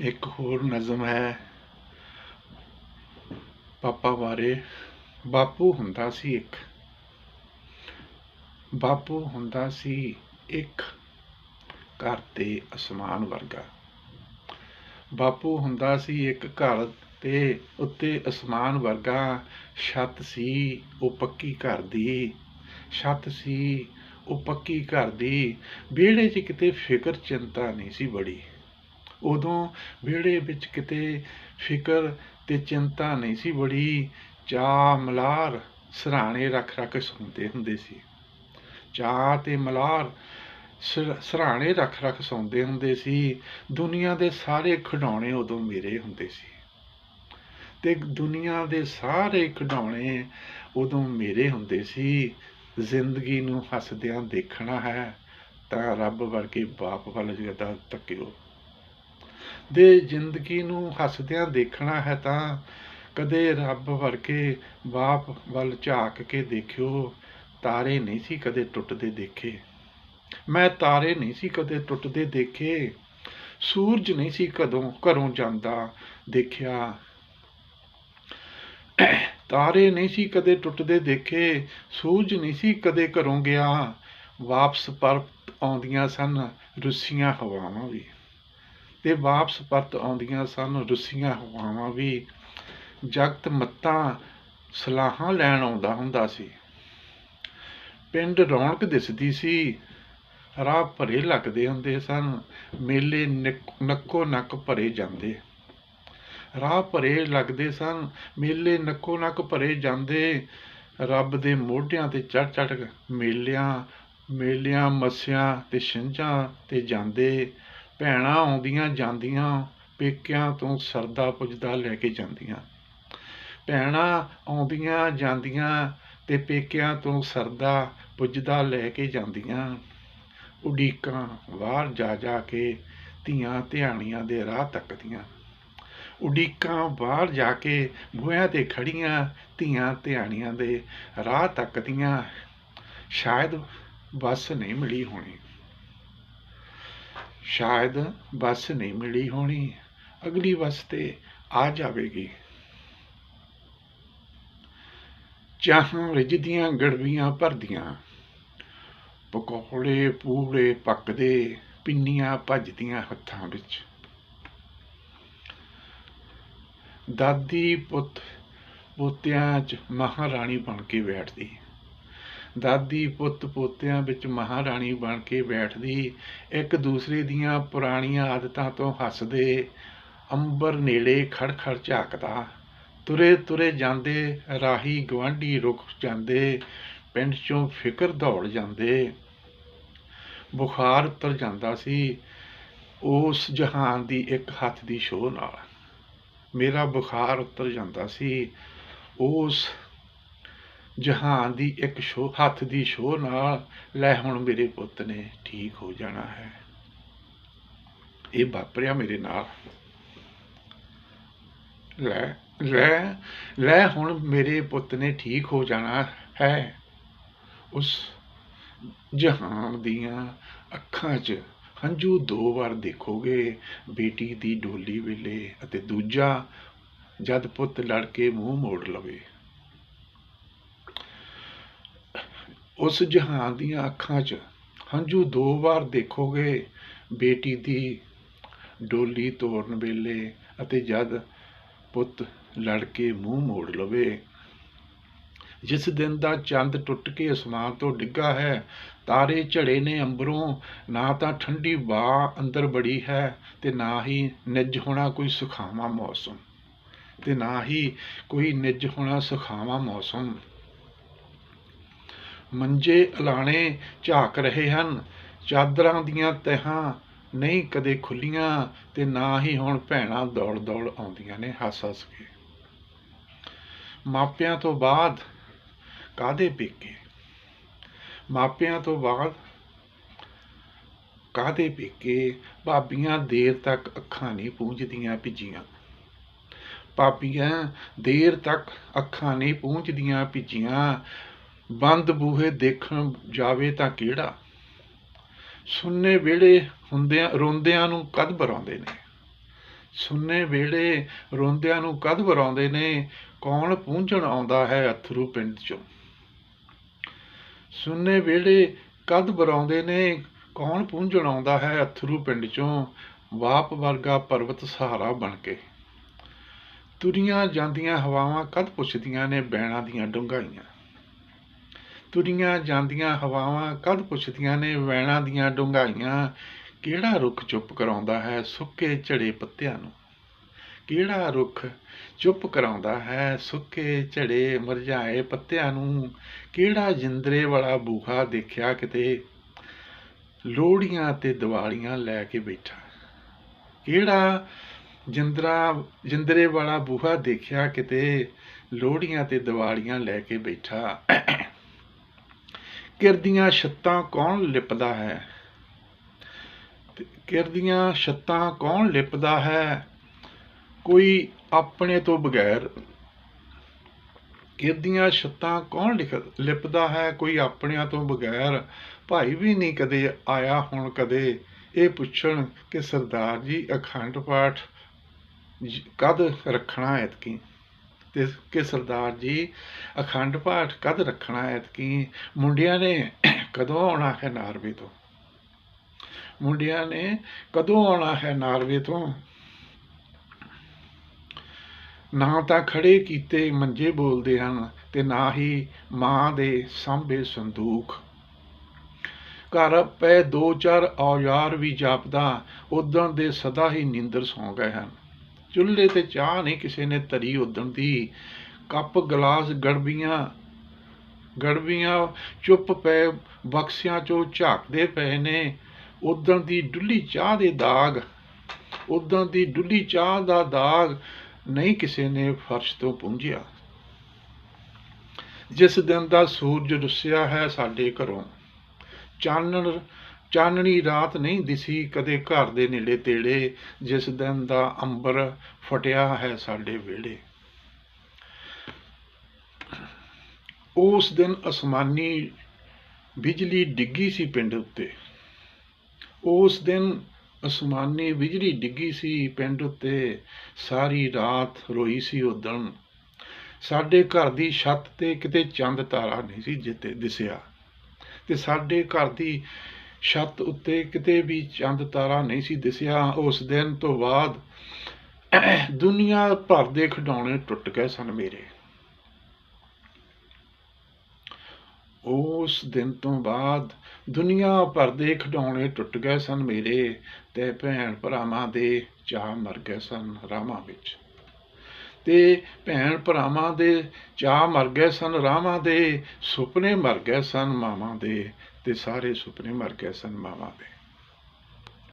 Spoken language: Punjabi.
ਇੱਕ ਹੋਰ ਨਜ਼ਮ ਹੈ। ਪਾਪਾ ਬਾਰੇ ਬਾਪੂ ਹੁੰਦਾ ਸੀ ਇੱਕ। ਬਾਪੂ ਹੁੰਦਾ ਸੀ ਇੱਕ ਘਰ ਤੇ ਅਸਮਾਨ ਵਰਗਾ। ਬਾਪੂ ਹੁੰਦਾ ਸੀ ਇੱਕ ਘਰ ਤੇ ਉੱਤੇ ਅਸਮਾਨ ਵਰਗਾ। ਛੱਤ ਸੀ ਉਹ ਪੱਕੀ ਘਰ ਦੀ। ਛੱਤ ਸੀ ਉਹ ਪੱਕੀ ਘਰ ਦੀ। ਵਿਹੜੇ 'ਚ ਕਿਤੇ ਫਿਕਰ ਚਿੰਤਾ ਨਹੀਂ ਸੀ ਬੜੀ। ਉਦੋਂ ਵਿਹੜੇ ਵਿੱਚ ਕਿਤੇ ਫਿਕਰ ਤੇ ਚਿੰਤਾ ਨਹੀਂ ਸੀ, ਬੜੀ ਚਾਹ ਮਲਾਰ ਸਰਾਣੇ ਰੱਖ ਰੱਖ ਸੌਂਦੇ ਹੁੰਦੇ ਸੀ। ਚਾਹ ਤੇ ਮਲਾਰ ਸਰ- ਸਰਾਣੇ ਰੱਖ ਰੱਖ ਸੌਂਦੇ ਹੁੰਦੇ ਸੀ। ਦੁਨੀਆ ਦੇ ਸਾਰੇ ਖਿਡੌਣੇ ਉਦੋਂ ਮੇਰੇ ਹੁੰਦੇ ਸੀ। ਤੇ ਦੁਨੀਆ ਦੇ ਸਾਰੇ ਖਿਡੌਣੇ ਉਦੋਂ ਮੇਰੇ ਹੁੰਦੇ ਸੀ। ਜ਼ਿੰਦਗੀ ਨੂੰ ਹੱਸਦਿਆਂ ਦੇਖਣਾ ਹੈ ਤਾਂ ਰੱਬ ਵਰਗੇ ਬਾਪ ਵੱਲ ਜ਼ਿਆਦਾ ਤੱਕਿਓ ਦੇ ਜ਼ਿੰਦਗੀ ਨੂੰ ਹੱਸਦਿਆਂ ਦੇਖਣਾ ਹੈ ਤਾਂ ਕਦੇ ਰੱਬ ਵਰਗੇ ਬਾਪ ਵੱਲ ਝਾਕ ਕੇ ਦੇਖਿਓ, ਤਾਰੇ ਨਹੀਂ ਸੀ ਕਦੇ ਟੁੱਟਦੇ ਦੇਖੇ। ਮੈਂ ਤਾਰੇ ਨਹੀਂ ਸੀ ਕਦੇ ਟੁੱਟਦੇ ਦੇਖੇ, ਸੂਰਜ ਨਹੀਂ ਸੀ ਕਦੋਂ ਘਰੋਂ ਜਾਂਦਾ ਦੇਖਿਆ। ਤਾਰੇ ਨਹੀਂ ਸੀ ਕਦੇ ਟੁੱਟਦੇ ਦੇਖੇ, ਸੂਰਜ ਨਹੀਂ ਸੀ ਕਦੇ ਘਰੋਂ ਗਿਆ। ਵਾਪਸ ਪਰਤ ਆਉਂਦੀਆਂ ਸਨ ਰੁੱਸੀਆਂ ਹਵਾਵਾਂ ਵੀ। ਤੇ ਵਾਪਸ ਪਰਤ ਆਉਂਦੀਆਂ ਸਨ, ਰੁੱਸੀਆਂ ਹਵਾਵਾਂ ਵੀ। ਜਗਤ ਮੱਤਾਂ ਸਲਾਹਾਂ ਲੈਣ ਆਉਂਦਾ ਹੁੰਦਾ ਸੀ। ਪਿੰਡ ਰੌਣਕ ਦਿਸਦੀ ਸੀ। ਰਾਹ ਭਰੇ ਲੱਗਦੇ ਹੁੰਦੇ ਸਨ। ਮੇਲੇ ਨਿਕ- ਨੱਕੋ ਨੱਕ ਭਰੇ ਜਾਂਦੇ। ਰਾਹ ਭਰੇ ਲੱਗਦੇ ਸਨ। ਮੇਲੇ ਨੱਕੋ ਨੱਕ ਭਰੇ ਜਾਂਦੇ। ਰੱਬ ਦੇ ਮੋਢਿਆਂ ਤੇ ਚੜ ਚੜ ਮੇਲਿਆਂ ਮੇਲਿਆਂ, ਮੱਸਿਆਂ ਤੇ ਛਿੰਝਾਂ ਤੇ ਜਾਂਦੇ। ਭੈਣਾਂ ਆਉਂਦੀਆਂ ਜਾਂਦੀਆਂ, ਪੇਕਿਆਂ ਤੋਂ ਸਰਦਾ ਪੁੱਜਦਾ ਲੈ ਕੇ ਜਾਂਦੀਆਂ। ਭੈਣਾਂ ਆਉਂਦੀਆਂ ਜਾਂਦੀਆਂ ਤੇ ਪੇਕਿਆਂ ਤੋਂ ਸਰਦਾ ਪੁੱਜਦਾ ਲੈ ਕੇ ਜਾਂਦੀਆਂ। ਉਡੀਕਾਂ ਬਾਹਰ ਜਾ ਜਾ ਕੇ ਧੀਆਂ ਧਿਆਣੀਆਂ ਦੇ ਰਾਹ ਤੱਕਦੀਆਂ। ਉਡੀਕਾਂ ਬਾਹਰ ਜਾ ਕੇ ਬੂਹਿਆਂ ਤੇ ਖੜੀਆਂ ਧੀਆਂ ਧਿਆਣੀਆਂ ਦੇ ਰਾਹ ਤੱਕਦੀਆਂ। ਸ਼ਾਇਦ ਬੱਸ ਨਹੀਂ ਮਿਲੀ ਹੋਣੀ। ਸ਼ਾਇਦ ਬੱਸ ਨਹੀਂ ਮਿਲੀ ਹੋਣੀ। ਅਗਲੀ ਬੱਸ ਤੇ ਆ ਜਾਵੇਗੀ। ਚਾਹਾਂ ਰਿਜਦੀਆਂ ਗੜਵੀਆਂ ਭਰਦੀਆਂ। ਪਕੌੜੇ ਪੂੜੇ ਪੱਕਦੇ, ਪਿੰਨੀਆਂ ਭੱਜਦੀਆਂ ਹੱਥਾਂ ਵਿੱਚ। ਦਾਦੀ ਪੁੱਤ ਪੋਤਿਆਂ 'ਚ ਮਹਾਰਾਣੀ ਬਣ ਕੇ ਬੈਠਦੀ। ਦਾਦੀ ਪੁੱਤ ਪੋਤਿਆਂ ਵਿੱਚ ਮਹਾਰਾਣੀ ਬਣ ਕੇ ਬੈਠਦੀ, ਇੱਕ ਦੂਸਰੇ ਦੀਆਂ ਪੁਰਾਣੀਆਂ ਆਦਤਾਂ ਤੋਂ ਹੱਸਦੇ, ਅੰਬਰ ਨੇੜੇ ਖੜ ਖੜ ਝਾਕਦਾ। ਤੁਰੇ ਤੁਰੇ ਜਾਂਦੇ, ਰਾਹੀ ਗਵਾਂਢੀ ਰੁਕ ਜਾਂਦੇ, ਪਿੰਡ ਚੋਂ ਫਿਕਰ ਦੌੜ ਜਾਂਦੇ। ਬੁਖਾਰ ਉਤਰ ਜਾਂਦਾ ਸੀ, ਉਸ ਜਹਾਨ ਦੀ ਇੱਕ ਹੱਥ ਦੀ ਛੋਹ ਨਾਲ। ਮੇਰਾ ਬੁਖਾਰ ਉਤਰ ਜਾਂਦਾ ਸੀ, ਉਸ ਜਹਾਨ ਦੀ ਇੱਕ ਛੋਹ ਹੱਥ ਦੀ ਛੋਹ ਨਾਲ, ਲੈ ਹੁਣ ਮੇਰੇ ਪੁੱਤ ਨੇ ਠੀਕ ਹੋ ਜਾਣਾ ਹੈ। ਇਹ ਵਾਪਰਿਆ ਮੇਰੇ ਨਾਲ। ਲੈ ਲੈ ਲੈ ਹੁਣ ਮੇਰੇ ਪੁੱਤ ਨੇ ਠੀਕ ਹੋ ਜਾਣਾ ਹੈ। ਉਸ ਜਹਾਨ ਦੀਆਂ ਅੱਖਾਂ 'ਚ ਹੰਝੂ ਦੋ ਵਾਰ ਦੇਖੋਗੇ, ਬੇਟੀ ਦੀ ਡੋਲੀ ਵੇਲੇ ਅਤੇ ਦੂਜਾ ਜਦ ਪੁੱਤ ਲੜ ਕੇ ਮੂੰਹ ਮੋੜ ਲਵੇ। ਉਸ ਜਹਾਨ ਦੀਆਂ ਅੱਖਾਂ 'ਚ ਹੰਝੂ ਦੋ ਵਾਰ ਦੇਖੋਗੇ। ਬੇਟੀ ਦੀ ਡੋਲੀ ਤੋਰਨ ਵੇਲੇ ਅਤੇ ਜਦ ਪੁੱਤ ਲੜ ਕੇ ਮੂੰਹ ਮੋੜ ਲਵੇ। ਜਿਸ ਦਿਨ ਦਾ ਚੰਦ ਟੁੱਟ ਕੇ ਅਸਮਾਨ ਤੋਂ ਡਿੱਗਾ ਹੈ, ਤਾਰੇ ਝੜੇ ਨੇ ਅੰਬਰੋਂ, ਨਾ ਤਾਂ ਠੰਡੀ ਬਾਹ ਅੰਦਰ ਬੜੀ ਹੈ ਤੇ ਨਾ ਹੀ ਨਿੱਜ ਹੋਣਾ ਕੋਈ ਸੁਖਾਵਾਂ ਮੌਸਮ। ਤੇ ਨਾ ਹੀ ਕੋਈ ਨਿੱਜ ਹੋਣਾ ਸੁਖਾਵਾਂ ਮੌਸਮ। ਮੰਜੇ ਅਲਾਣੇ ਝਾਕ ਰਹੇ ਹਨ। ਚਾਦਰਾਂ ਦੀਆਂ ਤਹਾਂ ਨਹੀਂ ਕਦੇ ਖੁੱਲੀਆਂ ਤੇ ਨਾ ਹੀ ਹੁਣ ਭੈਣਾਂ ਦੌੜ ਦੌੜ ਆਉਂਦੀਆਂ ਨੇ ਹੱਸ ਹੱਸ ਕੇ। ਮਾਪਿਆਂ ਤੋਂ ਬਾਅਦ ਕਾਦੇ ਪੇਕੇ? ਮਾਪਿਆਂ ਤੋਂ ਬਾਅਦ ਕਾਦੇ ਪੇਕੇ? ਭਾਬੀਆਂ ਦੇਰ ਤੱਕ ਅੱਖਾਂ ਨਹੀਂ ਪੂੰਝਦੀਆਂ ਭਿੱਜੀਆਂ। ਭਾਬੀਆਂ ਦੇਰ ਤੱਕ ਅੱਖਾਂ ਨਹੀਂ ਪੂੰਝਦੀਆਂ ਭਿੱਜੀਆਂ। ਬੰਦ ਬੂਹੇ ਦੇਖਣ ਜਾਵੇ ਤਾਂ ਕਿਹੜਾ? ਸੁੰਨੇ ਵਿਹੜੇ ਹੁੰਦਿਆਂ, ਰੋਂਦਿਆਂ ਨੂੰ ਕਦ ਬਰਾਉਂਦੇ ਨੇ? ਸੁੰਨੇ ਵੇਲੇ ਰੋਂਦਿਆਂ ਨੂੰ ਕਦ ਬਰਾਉਂਦੇ ਨੇ? ਕੌਣ ਪੂੰਝਣ ਆਉਂਦਾ ਹੈ ਅਥਰੂ ਪਿੰਡ ਚੋਂ? ਸੁੰਨੇ ਵੇਲੇ ਕਦ ਬਰਾਉਂਦੇ ਨੇ? ਕੌਣ ਪੂੰਝਣ ਆਉਂਦਾ ਹੈ ਅਥਰੂ ਪਿੰਡ ਚੋਂ? ਵਾਪ ਵਰਗਾ ਪਰਵਤ ਸਹਾਰਾ ਬਣ ਕੇ। ਤੁਰੀਆਂ ਜਾਂਦੀਆਂ ਹਵਾਵਾਂ ਕਦ ਪੁੱਛਦੀਆਂ ਨੇ ਬੈਣਾ ਦੀਆਂ ਡੁੰਗਾਈਆਂ ਤੁਰੀਆਂ ਜਾਂਦੀਆਂ ਹਵਾਵਾਂ ਕਦ ਪੁੱਛਦੀਆਂ ਨੇ, ਵੈਣਾ ਦੀਆਂ ਡੁੰਗਾਈਆਂ ਕਿਹੜਾ ਰੁੱਖ ਚੁੱਪ ਕਰਾਉਂਦਾ ਹੈ ਸੁੱਕੇ ਝੜੇ ਪੱਤਿਆਂ ਨੂੰ? ਕਿਹੜਾ ਰੁੱਖ ਚੁੱਪ ਕਰਾਉਂਦਾ ਹੈ ਸੁੱਕੇ ਝੜੇ ਮਰਝਾਏ ਪੱਤਿਆਂ ਨੂੰ? ਕਿਹੜਾ ਜਿੰਦਰੇ ਵਾਲਾ ਬੂਹਾ ਦੇਖਿਆ ਕਿਤੇ? ਲੋੜੀਆਂ ਤੇ ਦੀਵਾਲੀਆਂ ਲੈ ਕੇ ਬੈਠਾ। ਕਿਹੜਾ ਜਿੰਦਰਾ, ਜਿੰਦਰੇ ਵਾਲਾ ਬੂਹਾ ਦੇਖਿਆ ਕਿਤੇ? ਲੋੜੀਆਂ ਤੇ ਦੀਵਾਲੀਆਂ ਲੈ ਕੇ ਬੈਠਾ। ਕਿਰ ਦੀਆਂ ਛੱਤਾਂ ਕੌਣ ਲਿਪਦਾ ਹੈ? ਕਿਰ ਦੀਆਂ ਛੱਤਾਂ ਕੌਣ ਲਿਪਦਾ ਹੈ? ਕੋਈ ਆਪਣੇ ਤੋਂ ਬਗੈਰ ਕਿਰ ਦੀਆਂ ਛੱਤਾਂ ਕੌਣ ਲਿਖ, ਲਿਪਦਾ ਹੈ? ਕੋਈ ਆਪਣਿਆਂ ਤੋਂ ਬਗੈਰ ਭਾਈ ਵੀ ਨਹੀਂ ਕਦੇ ਆਇਆ ਹੁਣ ਕਦੇ। ਇਹ ਪੁੱਛਣ ਕਿ ਸਰਦਾਰ ਜੀ ਅਖੰਡ ਪਾਠ ਕਦ ਰੱਖਣਾ ਐਤਕੀ? ਤੇ ਕਿ ਸਰਦਾਰ ਜੀ ਅਖੰਡ ਪਾਠ ਕਦ ਰੱਖਣਾ ਐਤਕੀ? ਮੁੰਡਿਆਂ ਨੇ ਕਦੋਂ ਆਉਣਾ ਹੈ ਨਾਰਵੇ ਤੋਂ? ਮੁੰਡਿਆਂ ਨੇ ਕਦੋਂ ਆਉਣਾ ਹੈ ਨਾਰਵੇ ਤੋਂ? ਨਾ ਤਾਂ ਖੜੇ ਕੀਤੇ ਮੰਜੇ ਬੋਲਦੇ ਹਨ ਤੇ ਨਾ ਹੀ ਮਾਂ ਦੇ ਸਾਂਭੇ ਸੰਦੂਕ ਘਰ ਪਏ ਦੋ ਚਾਰ ਔਜ਼ਾਰ ਵੀ ਜਾਪਦਾ ਉਦੋਂ ਦੇ ਸਦਾ ਹੀ ਨੀਂਦਰ ਸੌਂ ਗਏ ਹਨ। ਚੁੱਲ੍ਹੇ ਤੇ ਚਾਹ ਨਹੀਂ ਕਿਸੇ ਨੇ ਧਰੀ ਉਦਣ ਦੀ। ਕੱਪ, ਗਲਾਸ, ਗੜਬੀਆਂ ਗੜਬੀਆਂ ਚੁੱਪ ਪਏ, ਬਕਸਿਆਂ ਚੋਂ ਝਾਕਦੇ ਪਏ ਨੇ। ਉਦਣ ਦੀ ਡੁੱਲੀ ਚਾਹ ਦੇ ਦਾਗ ਉਦੋਂ ਦੀ ਡੁੱਲੀ ਚਾਹ ਦਾ ਦਾਗ ਨਹੀਂ ਕਿਸੇ ਨੇ ਫਰਸ਼ ਤੋਂ ਪੁੰਝਿਆ। ਜਿਸ ਦਿਨ ਦਾ ਸੂਰਜ ਰੁੱਸਿਆ ਹੈ ਸਾਡੇ ਘਰੋਂ, ਚਾਨਣ ਚਾਨਣੀ ਰਾਤ ਨਹੀਂ ਦਿਸੀ ਕਦੇ ਘਰ ਦੇ ਨੇੜੇ ਤੇੜੇ, ਜਿਸ ਦਿਨ ਦਾ ਅੰਬਰ ਫਟਿਆ ਹੈ ਸਾਡੇ ਵਿਹੜੇ। ਉਸ ਦਿਨ ਅਸਮਾਨੀ ਬਿਜਲੀ ਡਿੱਗੀ ਸੀ ਪਿੰਡ ਉੱਤੇ। ਉਸ ਦਿਨ ਅਸਮਾਨੀ ਬਿਜਲੀ ਡਿੱਗੀ ਸੀ ਪਿੰਡ ਉੱਤੇ। ਸਾਰੀ ਰਾਤ ਰੋਈ ਸੀ ਉਦਣ ਸਾਡੇ ਘਰ ਦੀ ਛੱਤ ਤੇ ਕਿਤੇ ਚੰਦ ਤਾਰਾ ਨਹੀਂ ਸੀ ਜਿੱਤੇ ਦਿਸਿਆ। ਤੇ ਸਾਡੇ ਘਰ ਦੀ ਛੱਤ ਉੱਤੇ ਕਿਤੇ ਵੀ ਚੰਦ ਤਾਰਾ ਨਹੀਂ ਸੀ ਦਿਸਿਆ। ਉਸ ਦਿਨ ਤੋਂ ਬਾਅਦ ਦੁਨੀਆ ਭਰ ਦੇ ਖਿਡੌਣੇ ਟੁੱਟ ਗਏ ਸਨ ਮੇਰੇ। ਉਸ ਦਿਨ ਤੋਂ ਬਾਅਦ ਦੁਨੀਆ ਭਰ ਦੇ ਖਿਡੌਣੇ ਟੁੱਟ ਗਏ ਸਨ ਮੇਰੇ ਤੇ ਭੈਣ ਭਰਾਵਾਂ ਦੇ ਚਾਹ ਮਰ ਗਏ ਸਨ ਰਾਮਾਂ ਵਿੱਚ। ਤੇ ਭੈਣ ਭਰਾਵਾਂ ਦੇ ਚਾਹ ਮਰ ਗਏ ਸਨ ਰਾਮਾਂ ਦੇ, ਸੁਪਨੇ ਮਰ ਗਏ ਸਨ ਮਾਵਾਂ ਦੇ। ਤੇ ਸਾਰੇ ਸੁਪਨੇ ਮਰ ਗਏ ਸਨ ਮਾਵਾਂ ਦੇ।